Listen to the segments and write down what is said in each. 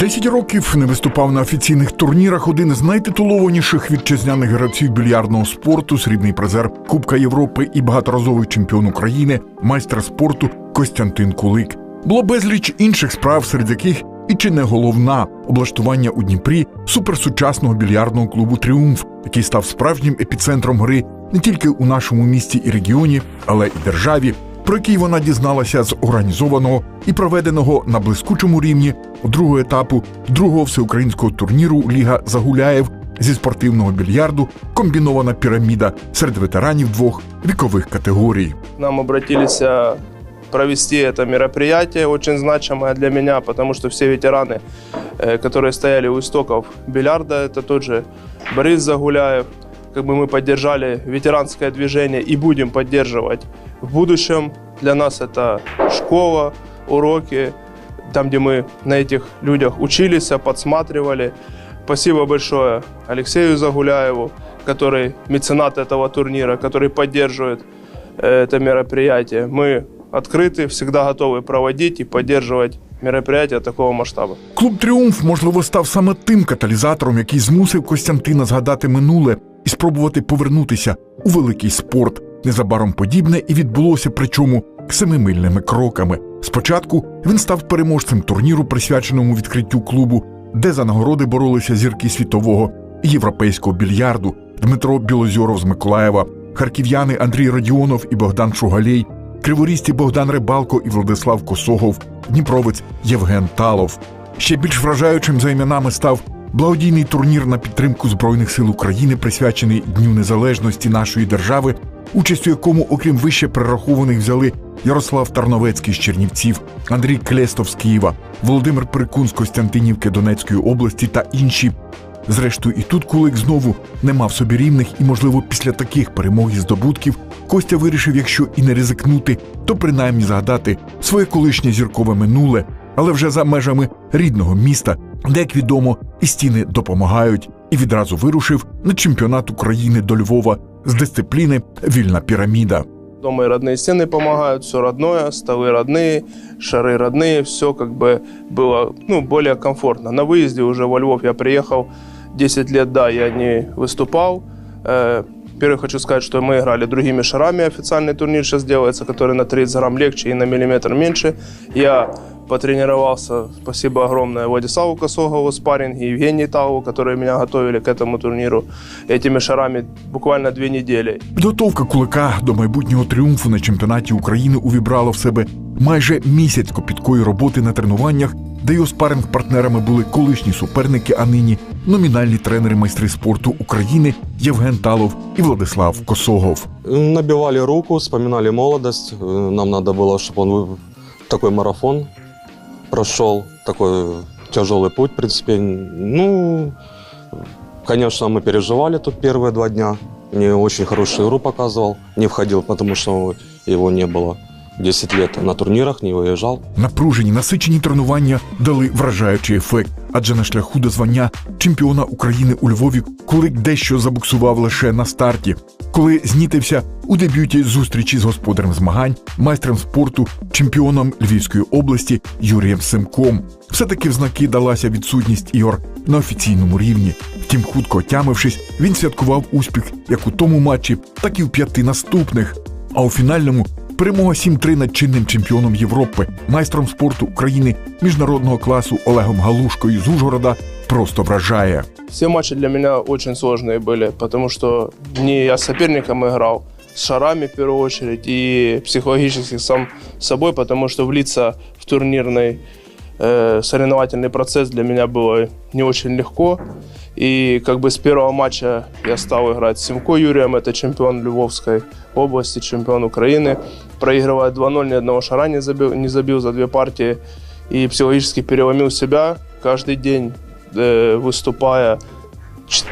Десять років не виступав на офіційних турнірах. Один з найтитулованіших вітчизняних гравців більярдного спорту, срібний призер Кубка Європи і багаторазовий чемпіон України, майстер спорту Костянтин Кулик. Було безліч інших справ, серед яких і чи не головна облаштування у Дніпрі суперсучасного більярдного клубу Тріумф, який став справжнім епіцентром гри не тільки у нашому місті і регіоні, але і державі, про який вона дізналася з організованого і проведеного на блискучому рівні другого етапу другого всеукраїнського турніру Ліга Загуляєв зі спортивного більярду комбінована піраміда серед ветеранів двох вікових категорій. К Нам обратились а, провести это мероприятие, очень значимое для меня, потому что все ветераны, э, которые стояли у истоков бильярда, это тот же Борис Загуляев, как бы мы поддержали ветеранское движение и будем поддерживать в будущем. Для нас это школа, уроки, там, где мы на этих людях учились, подсматривали. Спасибо большое Алексею Загуляеву, который меценат этого турнира, который поддерживает э, это мероприятие. Мы открыты, всегда готовы проводить и поддерживать мероприятия такого масштаба. Клуб Тріумф, можливо, став саме тим каталізатором, який змусив Костянтина згадати минуле і спробувати повернутися у великий спорт. Незабаром подібне і відбулося, причому семимильними кроками. Спочатку він став переможцем турніру, присвяченому відкриттю клубу, де за нагороди боролися зірки світового і європейського більярду Дмитро Білозьоров з Миколаєва, харків'яни Андрій Радіонов і Богдан Шугалей, криворізці Богдан Рибалко і Владислав Косогов, дніпровець Євген Талов. Ще більш вражаючим за іменами став благодійний турнір на підтримку Збройних сил України, присвячений Дню Незалежності нашої держави, участь у якому, окрім вище перерахованих, взяли Ярослав Тарновецький з Чернівців, Андрій Клестов з Києва, Володимир Прикун з Костянтинівки Донецької області та інші. Зрештою, і тут Кулик знову не мав собі рівних, і, можливо, після таких перемог і здобутків Костя вирішив, якщо і не ризикнути, то принаймні згадати своє колишнє зіркове минуле, але вже за межами рідного міста, де, як відомо, і стіни допомагають, і відразу вирушив на чемпіонат України до Львова з дисципліни Вільна піраміда. Дома и родные стены помогают, все родное, столы родные, шары родные, все как бы было ну, более комфортно. На выезде уже во Львов я приехал 10 лет, да, я не выступал. Э, Первое хочу сказать, что мы играли другими шарами. Официальный турнир сейчас делается, который на 30 грамм легче и на миллиметр меньше. Я потренировался, спасибо огромное Владиславу Косогову, спарринге, Евгении Талову, которые меня готовили к этому турниру этими шарами буквально две недели. Підготовка кулика до майбутнього тріумфу на чемпіонаті України увібрала в себе майже місяць копіткої роботи на тренуваннях, де його спаринг партнерами були колишні суперники, а нині номінальні тренери майстри спорту України Євген Талов і Владислав Косогов. Набивали руку, вспоминали молодость. Э, Нам надо было, чтобы он вы- такой марафон прошел, такой тяжелый путь, в принципе. Ну, конечно, мы переживали тут первые два дня. Мне очень хорошую игру показывал. Не входил, потому что его не было 10 лет на турнирах, не выезжал. Напружені, насичені тренування дали вражаючий ефект, адже на шляху до звання чемпіона України у Львові Кулик дещо забуксував лише на старті, коли знітився у дебюті зустрічі з господарем змагань, майстром спорту, чемпіоном Львівської області Юрієм Семком. Все-таки в знаки далася відсутність ігор на офіційному рівні. Втім, хутко отямившись, він святкував успіх як у тому матчі, так і в п'яти наступних. А у фінальному перемога 7-3 над чинним чемпіоном Європи, майстром спорту України міжнародного класу Олегом Галушкою з Ужгорода просто вражає. Все матчи для меня очень сложные были, потому что не я с соперником играл, с шарами в первую очередь, и психологически сам с собой, потому что влиться в турнирный э, соревновательный процесс для меня было не очень легко. И как бы с первого матча я стал играть с Симко Юрием, это чемпион Львовской области, чемпион Украины. Проигрывая 2-0, ни одного шара не забил, не забил за две партии. И психологически переломил себя каждый день, э, выступая ч-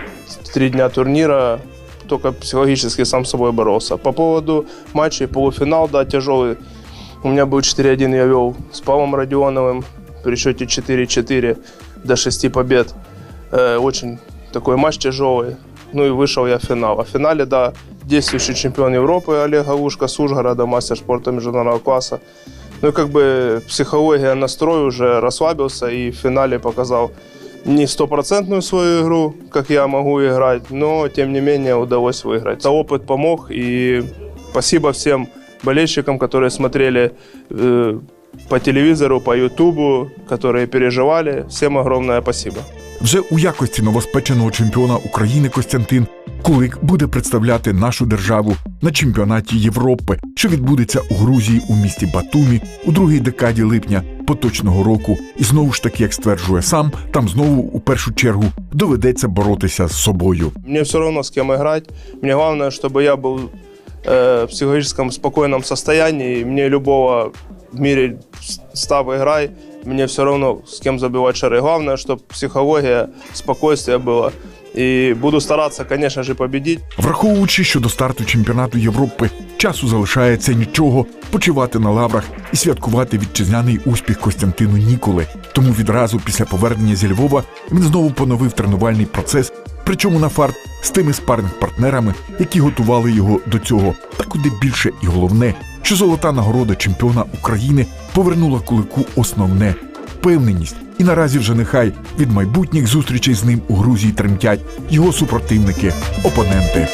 три дня турнира, только психологически сам с собой боролся. По поводу матчей, полуфинал, да, тяжелый. У меня был 4-1, я вел с Павлом Родионовым При счете 4-4 до 6 побед. Э, очень такой матч тяжелый. Ну и вышел я в финал. А в финале, да, действующий чемпион Европы Олег Галушка с Ужгорода, мастер спорта международного класса. Ну, как бы психология, настрой уже расслабился и в финале показал не стопроцентную свою игру, как я могу играть, но тем не менее удалось выиграть. Это опыт помог, и спасибо всем болельщикам, которые смотрели э, по телевизору, по ютубу, которые переживали. Всем огромное спасибо. Вже у якості новоспеченого чемпіона України Костянтин Кулик буде представляти нашу державу на чемпіонаті Європи, що відбудеться у Грузії у місті Батумі у другій декаді липня поточного року. І знову ж таки, як стверджує сам, там знову у першу чергу доведеться боротися з собою. Мне все равно с кем играть. Мне главное, чтобы я был э, в психологическом спокойном состоянии. Мне любого в мире с- став играй, мне все равно с кем забивать шары. Главное, чтобы психология, спокойствие было. И буду стараться, конечно же, победить. Враховуючи, що до старту чемпіонату Європи часу залишається нічого, почивати на лаврах і святкувати вітчизняний успіх Костянтину ніколи. Тому відразу після повернення зі Львова він знову поновив тренувальний процес, причому на фарт з тими спаринг-партнерами, які готували його до цього. Та куди більше і головне, що золота нагорода чемпіона України повернула кулику основне впевненість. І наразі вже нехай від майбутніх зустрічей з ним у Грузії тремтять його супротивники, опоненти.